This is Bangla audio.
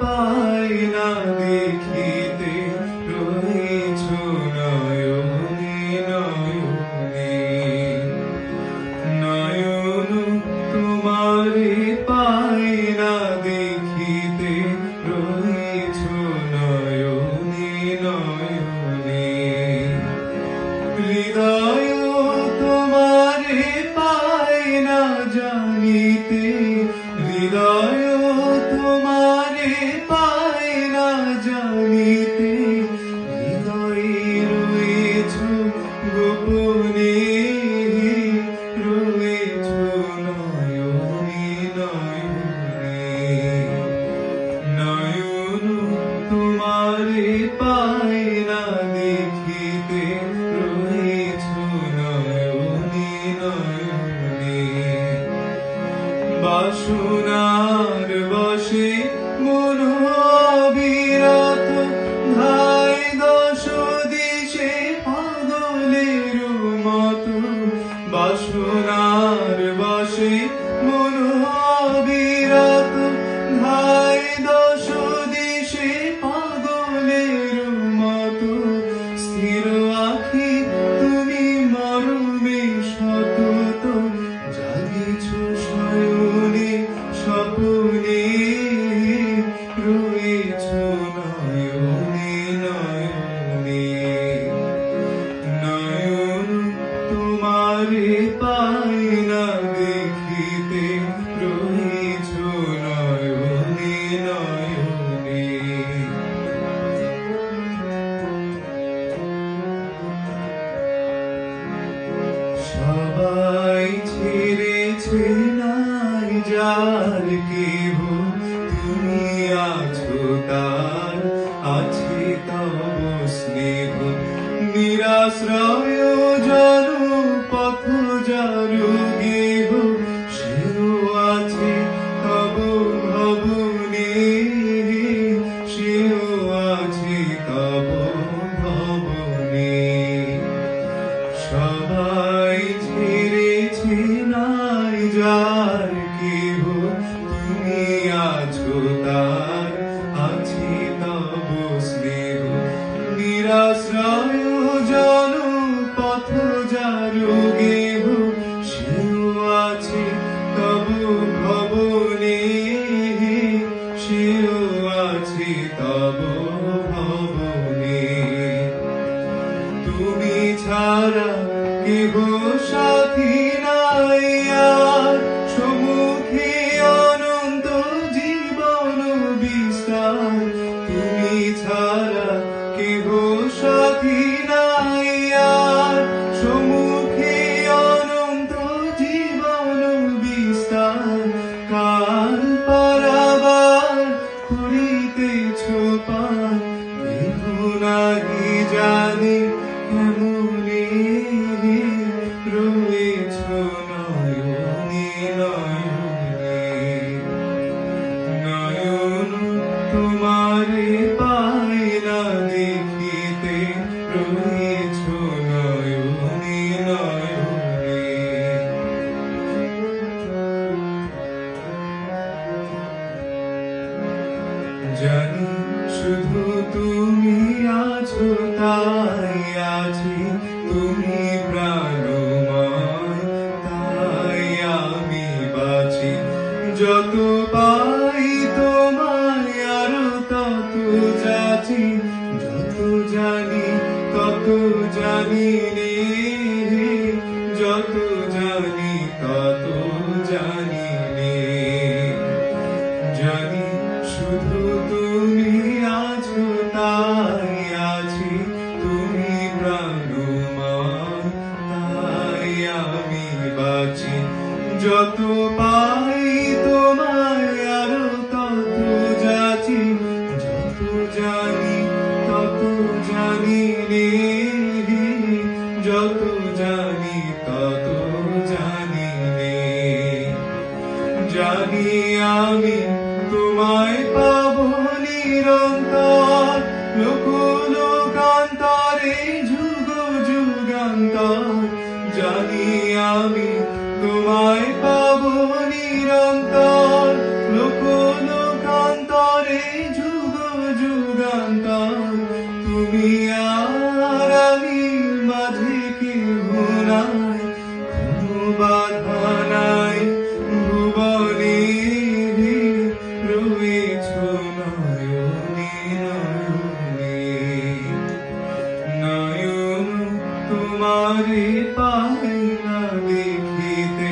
পাই না দেখিতে রয়েছ নয়নে নয়নে। নয়ন তোমারে পাই না দেখিতে রয়েছ নয়নে নয়নে। হৃদয় তোমারে পাই না জানিতে। না দেখিতে রয়েছ নয়নে নয়নে বাসনার বসে মন দশ দিশে পাগলের মতো। বাসনার বসে ছেড়েছে নাই যার কেহ তুমি আছো তার আছে তব স্নেহ। নিরাশ্রয় জন পথ যারু তুমি ছাড়া কেহ সাথী নাই আর। সম্মুখে অনন্ত জীবন বিস্তার। জানি শুধু তুমি আছো তাই আছি, তুমি প্রাণময়, তাই আমি বাঁচি। যত পাই তোমায় আরও তত যাচি, যত জানি তত জানি নে। তোমায় পাব নিরন্তর। লুকুন কান্তরে যুগ যুগান্তর। তুমি আর আমি মাঝে কি ভুনায় কোনো বাধা নাই ভুবনে রয়েছ নয়নে নয়নে। তোমারে পাই না দেখি। You.